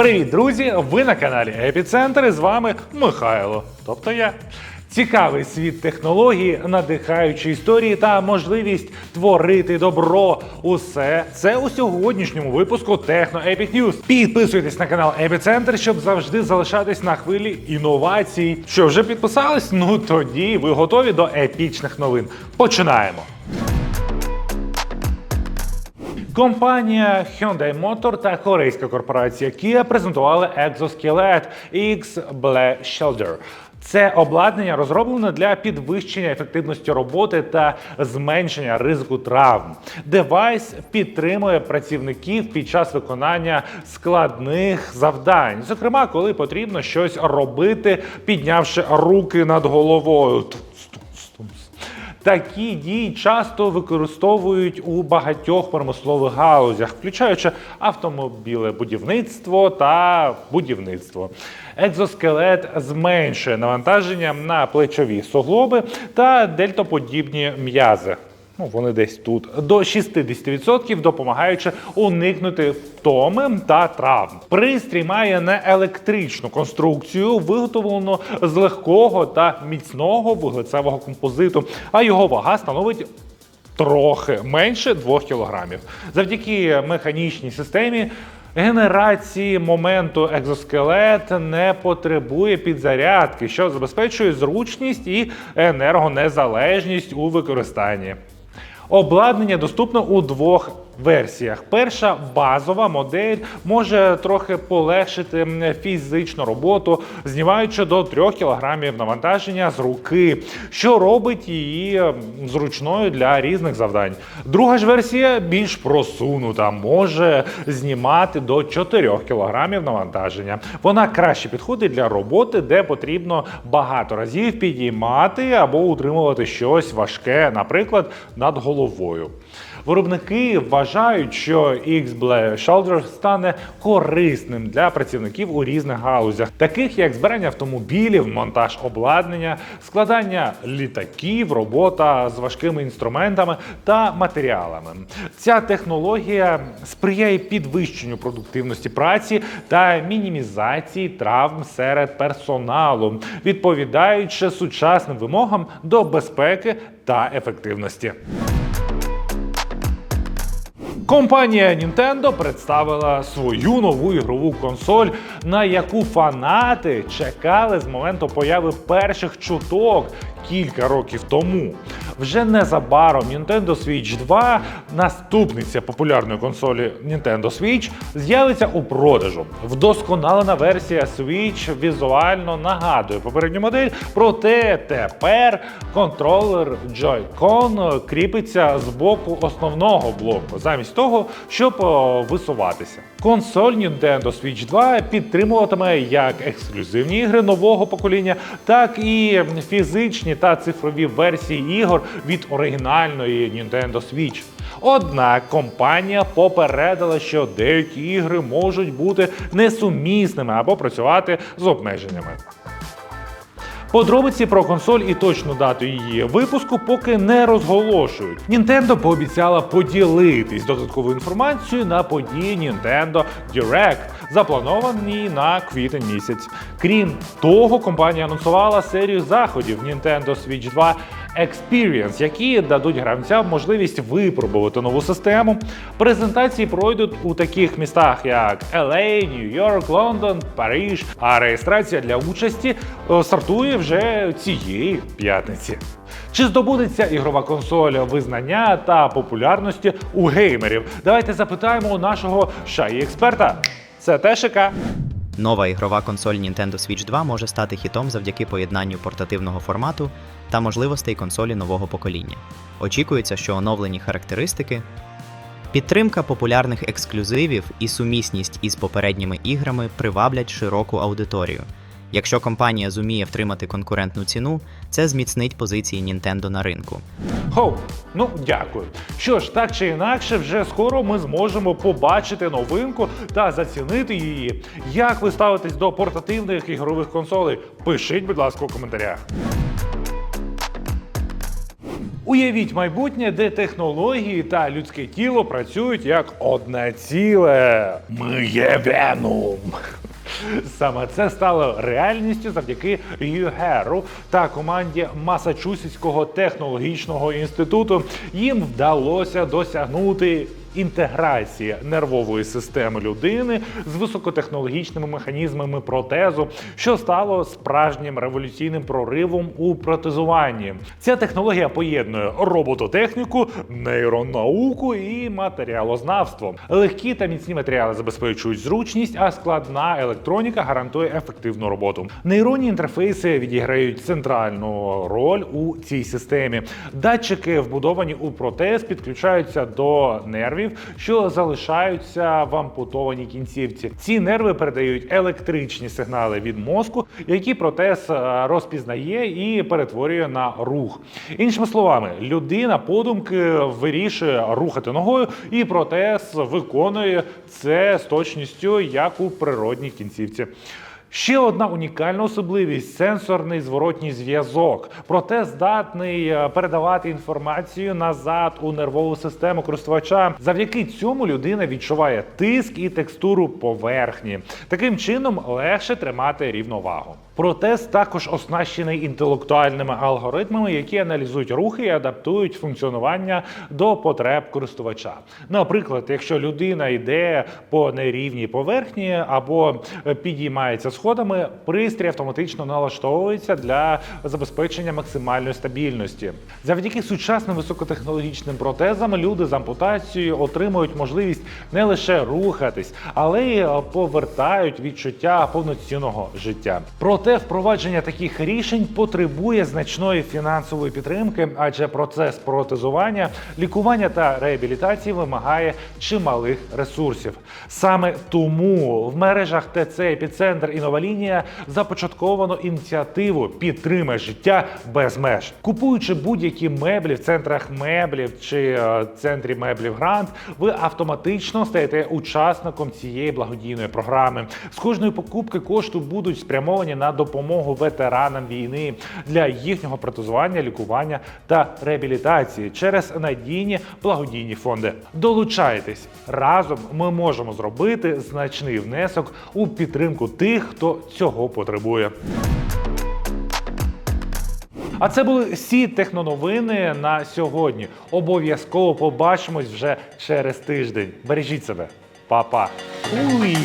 Привіт, друзі! Ви на каналі Епіцентр і з вами Михайло. Тобто я. Цікавий світ технології, надихаючі історії та можливість творити добро. Усе це у сьогоднішньому випуску Техно Epic News. Підписуйтесь на канал Епіцентр, щоб завжди залишатись на хвилі інновацій. Що вже підписались? Ну тоді ви готові до епічних новин. Починаємо. Компанія Hyundai Motor та корейська корпорація Kia презентували екзоскелет X Ble Shoulder. Це обладнання розроблено для підвищення ефективності роботи та зменшення ризику травм. Девайс підтримує працівників під час виконання складних завдань, зокрема, коли потрібно щось робити, піднявши руки над головою. Такі дії часто використовують у багатьох промислових галузях, включаючи автомобілебудівництво та будівництво. Екзоскелет зменшує навантаження на плечові суглоби та дельтоподібні м'язи. Ну, вони десь тут до 60% допомагаючи уникнути втоми та травм. Пристрій має не електричну конструкцію, виготовлену з легкого та міцного вуглецевого композиту, а його вага становить трохи менше 2 кілограмів. Завдяки механічній системі. Генерації моменту екзоскелет не потребує підзарядки, що забезпечує зручність і енергонезалежність у використанні. Обладнання доступно у двох версіях. Перша базова модель може трохи полегшити фізичну роботу, знімаючи до 3 кг навантаження з руки, що робить її зручною для різних завдань. Друга ж версія більш просунута, може знімати до 4 кг навантаження. Вона краще підходить для роботи, де потрібно багато разів підіймати або утримувати щось важке, наприклад, над головою. Виробники вважають, що X-Blade Shoulder стане корисним для працівників у різних галузях, таких як збирання автомобілів, монтаж обладнання, складання літаків, робота з важкими інструментами та матеріалами. Ця технологія сприяє підвищенню продуктивності праці та мінімізації травм серед персоналу, відповідаючи сучасним вимогам до безпеки та ефективності. Компанія Nintendo представила свою нову ігрову консоль, на яку фанати чекали з моменту появи перших чуток кілька років тому. Вже незабаром Nintendo Switch 2, наступниця популярної консолі Nintendo Switch, з'явиться у продажу. Вдосконалена версія Switch візуально нагадує попередню модель, проте тепер контролер Joy-Con кріпиться з боку основного блоку, замість того, щоб висуватися. Консоль Nintendo Switch 2 підтримуватиме як ексклюзивні ігри нового покоління, так і фізичні та цифрові версії ігор від оригінальної Nintendo Switch. Однак компанія попередила, що деякі ігри можуть бути несумісними або працювати з обмеженнями. Подробиці про консоль і точну дату її випуску поки не розголошують. Nintendo пообіцяла поділитись додатковою інформацією на події Nintendo Direct, запланованій на квітень місяць. Крім того, компанія анонсувала серію заходів Nintendo Switch 2 Experience, які дадуть гравцям можливість випробувати нову систему. Презентації пройдуть у таких містах, як LA, Нью-Йорк, Лондон, Париж. А реєстрація для участі е, стартує вже цієї п'ятниці. Чи здобудеться ігрова консоль визнання та популярності у геймерів? Давайте запитаємо у нашого шаї експерта. Це ТШК. Нова ігрова консоль Nintendo Switch 2 може стати хітом завдяки поєднанню портативного формату та можливостей консолі нового покоління. Очікується, що оновлені характеристики, підтримка популярних ексклюзивів і сумісність із попередніми іграми приваблять широку аудиторію. Якщо компанія зуміє втримати конкурентну ціну, це зміцнить позиції Nintendo на ринку. Хоу, ну дякую. Що ж, так чи інакше, вже скоро ми зможемо побачити новинку та зацінити її. Як ви ставитесь до портативних ігрових консолей? Пишіть, будь ласка, у коментарях. Уявіть майбутнє, де технології та людське тіло працюють як одне ціле. Ми є Веном. Саме це стало реальністю завдяки ЮГЕРу Геру та команді Масачусетського технологічного інституту. Їм вдалося досягнути інтеграції нервової системи людини з високотехнологічними механізмами протезу, що стало справжнім революційним проривом у протезуванні. Ця технологія поєднує робототехніку, нейронауку і матеріалознавство. Легкі та міцні матеріали забезпечують зручність, а складна електроніка гарантує ефективну роботу. Нейронні інтерфейси відіграють центральну роль у цій системі. Датчики, вбудовані у протез, підключаються до нервів, що залишаються в ампутованій кінцівці. Ці нерви передають електричні сигнали від мозку, які протез е, розпізнає і перетворює на рух. Іншими словами, людина подумки вирішує рухати ногою, і протез виконує це з точністю, як у природній кінцівці. Ще одна унікальна особливість сенсорний зворотній зв'язок. проте здатний е, передавати інформацію назад у нервову систему користувача. Завдяки цьому людина відчуває тиск і текстуру поверхні. Таким чином легше тримати рівновагу. Протез також оснащений інтелектуальними алгоритмами, які аналізують рухи і адаптують функціонування до потреб користувача. Наприклад, якщо людина йде по нерівній поверхні або підіймається сходами, пристрій автоматично налаштовується для забезпечення максимальної стабільності. Завдяки сучасним високотехнологічним протезам люди з ампутацією отримують можливість не лише рухатись, але й повертають відчуття повноцінного життя. Проте впровадження таких рішень потребує значної фінансової підтримки, адже процес протезування, лікування та реабілітації вимагає чималих ресурсів. Саме тому в мережах ТЦ Епіцентр Інновалінія започатковано ініціативу Підтримай життя без меж. Купуючи будь-які меблі в центрах меблів чи е, центрі меблів Грант, ви автоматично стаєте учасником цієї благодійної програми. З кожної покупки кошти будуть спрямовані на допомогу ветеранам війни для їхнього протезування, лікування та реабілітації через надійні благодійні фонди. Долучайтесь разом. Ми можемо зробити значний внесок у підтримку тих, хто цього потребує. А це були всі техноновини на сьогодні. Обов'язково побачимось вже через тиждень. Бережіть себе, Па-па. Уї.